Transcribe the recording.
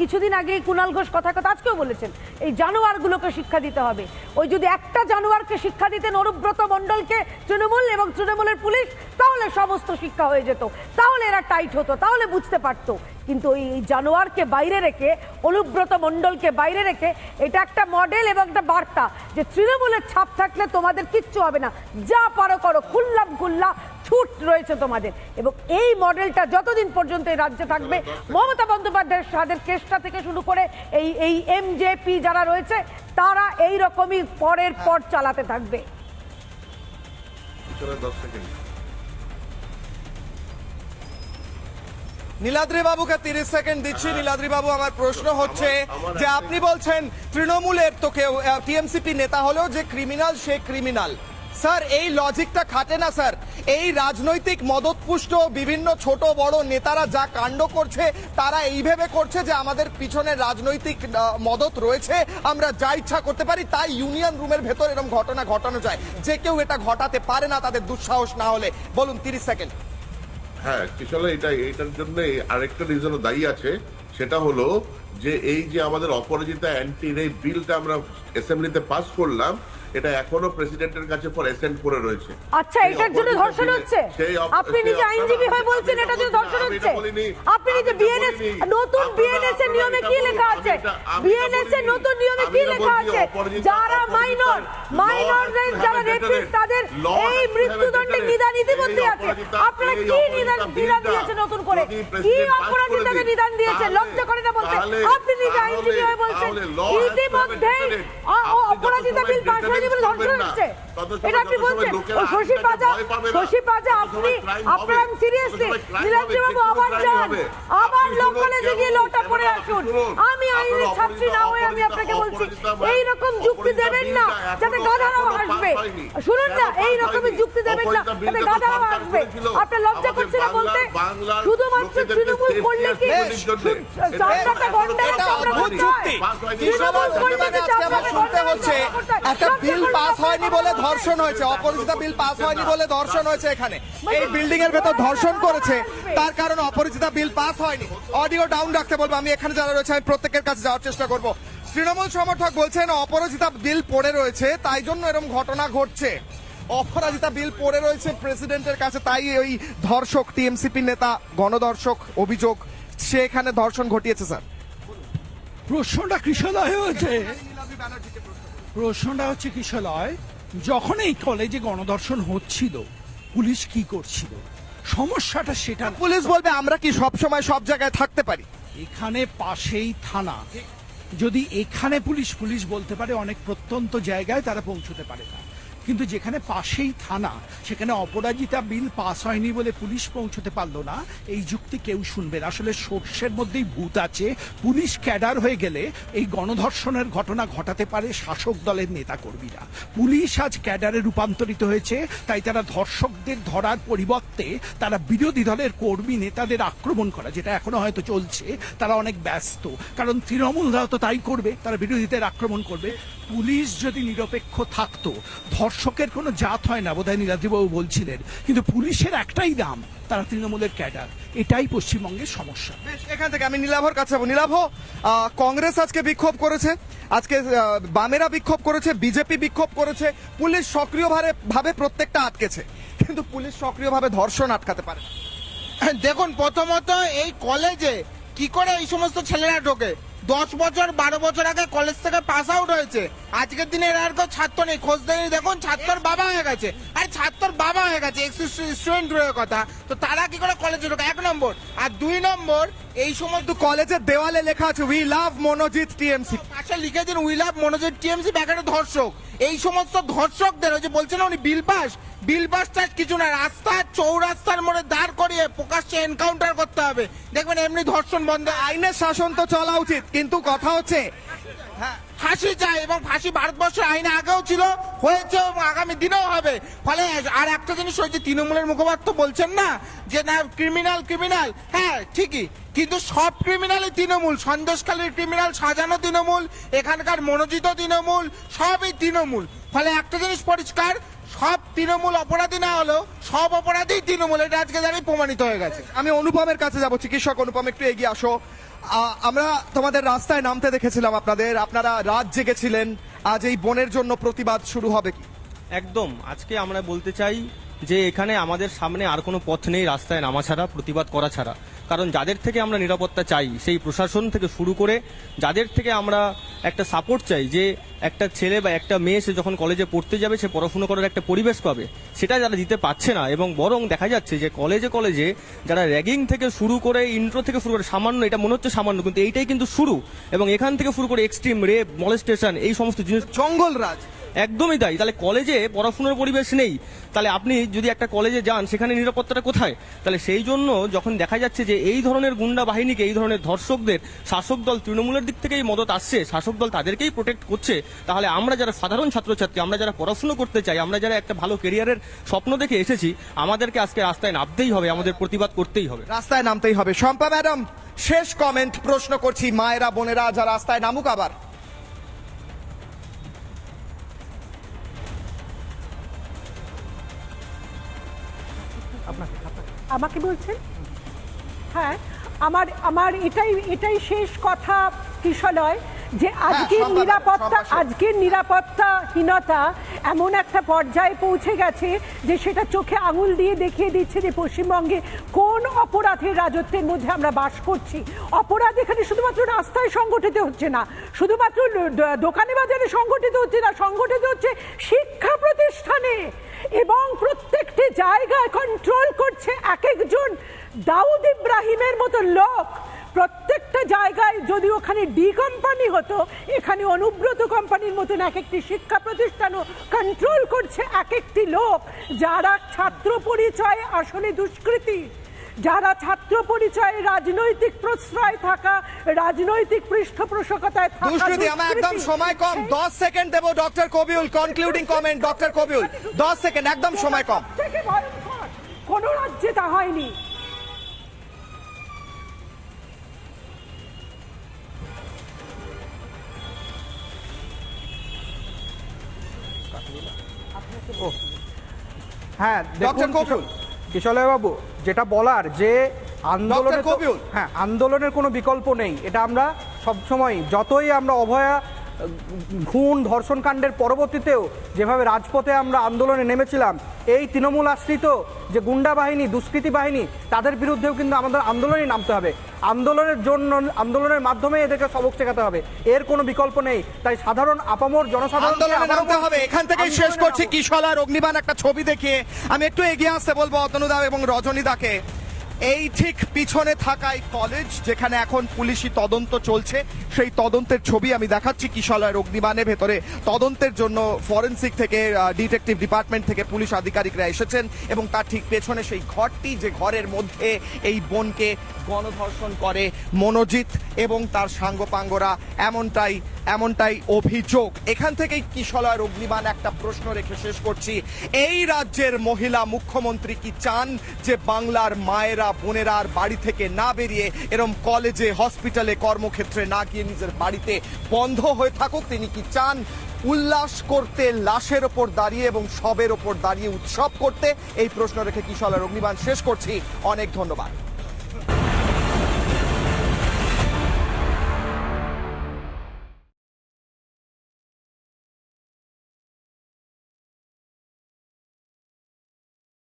কিছুদিন আগেই কুণাল ঘোষ কথা কথা আজকেও বলেছেন, এই জানোয়ারগুলোকে শিক্ষা দিতে হবে। ওই যদি একটা জানোয়ারকে শিক্ষা দিতেন অনুব্রত মণ্ডলকে, তৃণমূল এবং তৃণমূলের পুলিশ, তাহলে সমস্ত শিক্ষা হয়ে যেত। তাহলে এরা টাইট হতো, তাহলে বুঝতে পারতো। কিন্তু এই জানোয়ারকে বাইরে রেখে, অনুব্রত মণ্ডলকে বাইরে রেখে, এটা একটা মডেল এবং একটা বার্তা যে তৃণমূলের ছাপ থাকলে তোমাদের কিচ্ছু হবে না। যা পারো করো, খুল্লাম খুল্লা ছুট রয়েছে তোমাদের। এবং এই মডেলটা যতদিন পর্যন্ত এই রাজ্যে থাকবে মমতা বন্দ্যোপাধ্যায়ের সাদের কেসটা থেকে শুরু করে এই এই এমজেপি যারা রয়েছে তারা এই রকমই পরের পর চালাতে থাকবে। নীলাদ্রি বাবুকে তিরিশ সেকেন্ড দিচ্ছি। নীলাদ্রি বাবু আমার প্রশ্ন হচ্ছে যে আপনি বলছেন তৃণমূলের তো কেউ টিএমসিপি নেতা হলেও যে ক্রিমিনাল সে ক্রিমিনাল স্যার, এই লজিকটা খাটে না, স্যার। এই রাজনৈতিক মদতপুষ্ট বিভিন্ন ছোট বড় নেতারা যা কাণ্ড করছে, তারা এই ভেবে করছে যে আমাদের পিছনে রাজনৈতিক মদত রয়েছে। আমরা যা ইচ্ছা করতে পারি, তাই ইউনিয়ন রুমের ভেতর এরকম ঘটনা ঘটানো যায়। যে কেউ এটা ঘটাতে পারে না, তাদের দুঃসাহস না হলে। বলুন, তিরিশ সেকেন্ড। হ্যাঁ কিশোর এটা এইটার জন্য আরেকটা রিজনও দায়ী আছে। সেটা হলো যে, এই যে আমাদের অপরাজিতা অ্যান্টি রেপ বিলটা আমরা অ্যাসেম্বলিতে পাস করলাম এটা এখনও প্রেসিডেন্টের কাছে ফর অ্যাসেন্ট করে রয়েছে। আচ্ছা এটার জন্য ধর্ষণ হচ্ছে? আপনি নিজে আইনজীবী হয়ে বলছেন এটার জন্য ধর্ষণ হচ্ছে। আপনি নিজে বিএনএস নতুন বিএনএস এর নিয়মে কি লেখা আছে? এটা- এটা বিএনএস এর নতুন নিয়মে কি লেখা আছে? যারা মাইনর মাইনরদের law যারা রেপিস্ট তাদের এই মৃত্যুদণ্ডের নিদান ইতিমধ্যে আছে। আপনারা কি নিদান নিদান দিয়েছেন নতুন করে? কি অপরাজিতাকে দিন, নিদান তাহলে- লজ্জা করে না বলতে? আপনি নিজে আইনজীবী হয়ে বলছেন। ইতিমধ্যে deterrent। অ- অ- আপনি সময় বিল ধর্ষণ হচ্ছে। এটা আপনি বলছেন শশী পাজা। শশী পাজা আপনি। আপনার সিরিয়াসলি নীলাদ্রি বাবু আবার যান আবার আপনি ল শুনুন, কলেজে গিয়ে লোটা পড়ে আসুন। আমি আইনের ছাত্রী না হয়ে আমি আপনাকে বলছি এই রকম যুক্তি দেবেন না যাতে গাধারাও আসবে। শুনুন না এই রকমের যুক্তি দেবেন না যাতে গাধারাও আসবে। আপনার লজ্জা করছে না বলতে? শুধুমাত্র তৃণমূল করলে কি। যুক্তি। pass হয়নি। কিশোরবাবু, তৃণমূল করলে আমার গন্ডায় হচ্ছে একটা বিল পাস হয়নি বলে ধর্ষণ হয়েছে। বিল পাস হয়নি বলে ধর্ষণ হয়েছে এখানে। এই বিল্ডিং এর ভেতর ধর্ষণ করেছে তার কারণে অপরাজিতা বিল পাস হয়নি। অডিও ডাউন রাখতে বলব আমি এখানে যারা রয়েছে আমি প্রত্যেকের কাছে যাওয়ার চেষ্টা করব। তৃণমূল সমর্থক বলছেন অপরাজিতা বিল পড়ে রয়েছে তাই জন্য এরকম ঘটনা ঘটছে। অপরাজিতা বিল পড়ে রয়েছে প্রেসিডেন্টের কাছে তাই ওই ধর্ষক টিএমসিপি নেতা গণধর্ষক অভিযোগ সে এখানে ধর্ষণ ঘটিয়েছে স্যার। প্রশ্নটা কৃষলয় হয়েছে। প্রশ্নটা হচ্ছে কিশলয় যখন এই কলেজে গণদর্শন হচ্ছিল পুলিশ কি করছিল? সমস্যাটা সেটা পুলিশ বলবে আমরা কি সব সময় সব জায়গায় থাকতে পারি? এখানে পাশেই থানা। যদি এখানে পুলিশ পুলিশ বলতে পারে অনেক প্রত্যন্ত জায়গায় তারা পৌঁছতে পারে না। কিন্তু যেখানে পাশেই থানা, সেখানে অপরাজিতা বিল পাস হয়নি বলে পুলিশ পৌঁছতে পারল না। এই যুক্তি কেউ শুনবে না। আসলে সর্ষের মধ্যেই ভূত আছে। পুলিশ ক্যাডার হয়ে গেলে এই গণধর্ষণের ঘটনা ঘটাতে পারে শাসক দলের নেতাকর্মীরা। পুলিশ আজ ক্যাডারে রূপান্তরিত হয়েছে, তাই তারা ধর্ষকদের ধরার পরিবর্তে তারা বিরোধী দলের কর্মী নেতাদের আক্রমণ করা, যেটা এখনও হয়তো চলছে, তারা অনেক ব্যস্ত। কারণ তৃণমূলরাও তো তাই করবে, তারা বিরোধীদের আক্রমণ করবে। পুলিশ যদি নিরপেক্ষ থাকতো ধর্ষকের কোনো জাত হয় না বোধহয় নীলাদ্রিবাবু বলছিলেন। কিন্তু পুলিশের একটাই দাম তারা তৃণমূলের ক্যাডার। এটাই পশ্চিমবঙ্গের সমস্যা। বেশ, এখান থেকে আমি নীলাভর কাছে যাব। নীলাভ কংগ্রেস আজকে বিক্ষোভ করেছে। আজকে বামেরা বিক্ষোভ করেছে বিজেপি বিক্ষোভ করেছে। পুলিশ সক্রিয়ভাবে ভাবে প্রত্যেকটা আটকেছে। কিন্তু পুলিশ সক্রিয়ভাবে ধর্ষণ আটকাতে পারে না। দেখুন প্রথমত এই কলেজে কি করে এই সমস্ত ছেলেরা ঢোকে? দশ বছর বারো বছর আগে কলেজ থেকে পাস আউট হয়েছে। আজকের দিনে এর আর কেউ ছাত্র নেই খোঁজ দেখুন ছাত্রর বাবা হয়ে গেছে। আর ছাত্রর বাবা হয়ে গেছে স্টুডেন্ট কথা। তো তারা কি করে কলেজে ঢোকে? এক নম্বর। আর দুই নম্বর এই সমস্ত কিন্তু কলেজের দেওয়ালে লেখা আছে উই লাভ মনোজিৎ টিএমসি পাশে লিখে দিন উই লাভ মনোজিৎ টিএমসি ব্যাকেটে ধর্ষক। এই সমস্ত ধর্ষকদের ওই যে বলছেন উনি বিল পাস বিল পাসটা কিছু না রাস্তা চৌরাস্তার মোড়ে দাঁড় করিয়ে প্রকাশ্যে এনকাউন্টার করতে হবে। দেখবেন এমনি ধর্ষণ বন্ধ। আইনের শাসন তো চলা উচিত কিন্তু কথা হচ্ছে ফাঁসি চাই এবং ফাঁসি ভারতবর্ষের আইনে আগেও ছিল, হয়েছে এবং আগামী দিনেও হবে। ফলে আর একটা জিনিস হয়েছে, তৃণমূলের মুখপাত্র বলছেন না যে, না ক্রিমিনাল ক্রিমিনাল হ্যাঁ ঠিকই, কিন্তু সব ক্রিমিনালই তৃণমূল, সন্দেশখালীর ক্রিমিনাল সাজানো তৃণমূল, এখানকার মনোজিত তৃণমূল, সবই তৃণমূল। ফলে একটা জিনিস পরিষ্কার, সব তৃণমূল অপরাধী না হলেও সব অপরাধী তৃণমূল, এটা আজকে জানি প্রমাণিত হয়ে গেছে। আমি অনুপমের কাছে যাব, চিকিৎসক অনুপম, একটু এগিয়ে আসো। আমরা তোমাদের রাস্তায় নামতে দেখেছিলাম আপনাদের। আপনারা রাত জেগেছিলেন। আজ এই বনের জন্য প্রতিবাদ শুরু হবে কি? একদম। আজকে আমরা বলতে চাই যে এখানে আমাদের সামনে আর কোনো পথ নেই রাস্তায় নামা ছাড়া, প্রতিবাদ করা ছাড়া। কারণ যাদের থেকে আমরা নিরাপত্তা চাই, সেই প্রশাসন থেকে শুরু করে যাদের থেকে আমরা একটা সাপোর্ট চাই যে একটা ছেলে বা একটা মেয়ে সে যখন কলেজে পড়তে যাবে, সে পড়াশুনো করার একটা পরিবেশ পাবে, সেটা যারা দিতে পারছে না এবং বরং দেখা যাচ্ছে যে কলেজে কলেজে যারা র্যাগিং থেকে শুরু করে ইন্ট্রো থেকে শুরু করে, সামান্য এটা মনে হচ্ছে সামান্য, কিন্তু এইটাই কিন্তু শুরু এবং এখান থেকে শুরু করে এক্সট্রিম রেপ মলেস্টেশন এই সমস্ত জিনিস জঙ্গল রাজ। একদমই তাই। তাহলে কলেজে পড়াশোনার পরিবেশ নেই। তাহলে আপনি যদি একটা কলেজে যান, সেখানে নিরাপত্তাটা কোথায়? তাহলে সেই জন্য যখন দেখা যাচ্ছে যে এই ধরনের গুন্ডা বাহিনীকে, এই ধরনের ধর্ষকদের, শাসক দল তৃণমূলের দিক থেকেই মদত আসছে, শাসক দল তাদেরকেই প্রোটেক্ট করছে, তাহলে আমরা যারা সাধারণ ছাত্রছাত্রী, আমরা যারা পড়াশুনো করতে চাই, আমরা যারা একটা ভালো কেরিয়ারের স্বপ্ন দেখে এসেছি, আমাদেরকে আজকে রাস্তায় নামতেই হবে, আমাদের প্রতিবাদ করতেই হবে। রাস্তায় নামতেই হবে। শম্পা ম্যাডাম, শেষ কমেন্ট প্রশ্ন করছি মায়েরা, বোনেরা যা রাস্তায় নামুক আবার। আমাকে বলছেন? হ্যাঁ আমার আমার এটাই এটাই শেষ কথা কিশলয় যে আজকের নিরাপত্তা। আজকের নিরাপত্তাহীনতা এমন একটা পর্যায়ে পৌঁছে গেছে যে সেটা চোখে আঙুল দিয়ে দেখিয়ে দিচ্ছে যে পশ্চিমবঙ্গে কোন অপরাধের রাজত্বের মধ্যে আমরা বাস করছি। অপরাধ এখানে শুধুমাত্র রাস্তায় সংগঠিত হচ্ছে না শুধুমাত্র দোকানে বাজারে সংগঠিত হচ্ছে না সংগঠিত হচ্ছে শিক্ষা প্রতিষ্ঠানে। এবং প্রত্যেকটি জায়গায় কন্ট্রোল করছে এক একজন দাউদ ইব্রাহিমের মতো লোক। প্রত্যেকটা জায়গায় যদি ওখানে ডি কোম্পানি হতো, এখানে অনুব্রত কোম্পানির মতন এক একটি শিক্ষা প্রতিষ্ঠানও কন্ট্রোল করছে এক একটি লোক, যারা ছাত্র পরিচয়ে আসলে দুষ্কৃতী। যারা ছাত্র পরিচয়ে রাজনৈতিক প্রশ্রয় থাকা রাজনৈতিক পৃষ্ঠপোষকতায় থাকা দুষ্কৃতি আমার একদম সময় কম। সেই- দশ সেকেন্ড দেবো doctor Kabiul. Concluding comment doctor Kabiul. দশ সেকেন্ড একদম সময় কম। কোন রাজ্যে তা হয়নি। হ্যাঁ ডক্টর কবিউল। কিশলয় বাবু যেটা বলার যে আন্দোলনের হ্যাঁ আন্দোলনের কোনো বিকল্প নেই। এটা আমরা সবসময় যতই আমরা অভয়া খুন ধর্ষণ কাণ্ডের পরবর্তীতেও যেভাবে রাজপথে আমরা আন্দোলনে নেমেছিলাম এই তৃণমূল আশ্রিত যে গুন্ডা বাহিনী দুষ্কৃতী বাহিনী তাদের বিরুদ্ধেও কিন্তু আমাদের আন্দোলনে নামতে হবে। আন্দোলনের জন্য আন্দোলনের মাধ্যমে এদেরকে সবক শেখাতে হবে। এর কোনো বিকল্প নেই। তাই সাধারণ আপামর জনসাধারণ নামতে হবে। এখান থেকেই শেষ করছি কিশলার অগ্নিবাণ একটা ছবি দেখিয়ে। আমি একটু এগিয়ে আসতে বলব অতনুদা এবং রজনীদাকে। এই ঠিক পিছনে থাকা এই কলেজ যেখানে এখন পুলিশি তদন্ত চলছে। সেই তদন্তের ছবি আমি দেখাচ্ছি কিশলয়ের অগ্নিবাণের ভেতরে তদন্তের জন্য ফরেন্সিক থেকে ডিটেকটিভ ডিপার্টমেন্ট থেকে পুলিশ আধিকারিকরা এসেছেন এবং তার ঠিক পেছনে সেই ঘরটি, যে ঘরের মধ্যে এই বোনকে গণধর্ষণ করে মনোজিৎ এবং তার সাঙ্গপাঙ্গরা। এমনটাই এমনটাই অভিযোগ। এখান থেকেই কিশলয়ের অগ্নিবাণ একটা প্রশ্ন রেখে শেষ করছি। এই রাজ্যের মহিলা মুখ্যমন্ত্রী কি চান যে বাংলার মায়েরা, বোনেরা আর বাড়ি থেকে না বেরিয়ে এরম কলেজে, হসপিটালে কর্মক্ষেত্রে না গিয়ে নিজের বাড়িতে বন্ধ হয়ে থাকুক? তিনি কি চান উল্লাস করতে, লাশের ওপর দাঁড়িয়ে এবং সবের ওপর দাঁড়িয়ে উৎসব করতে? এই প্রশ্ন রেখে কিশলের অগ্নিবাণ শেষ করছি। অনেক ধন্যবাদ।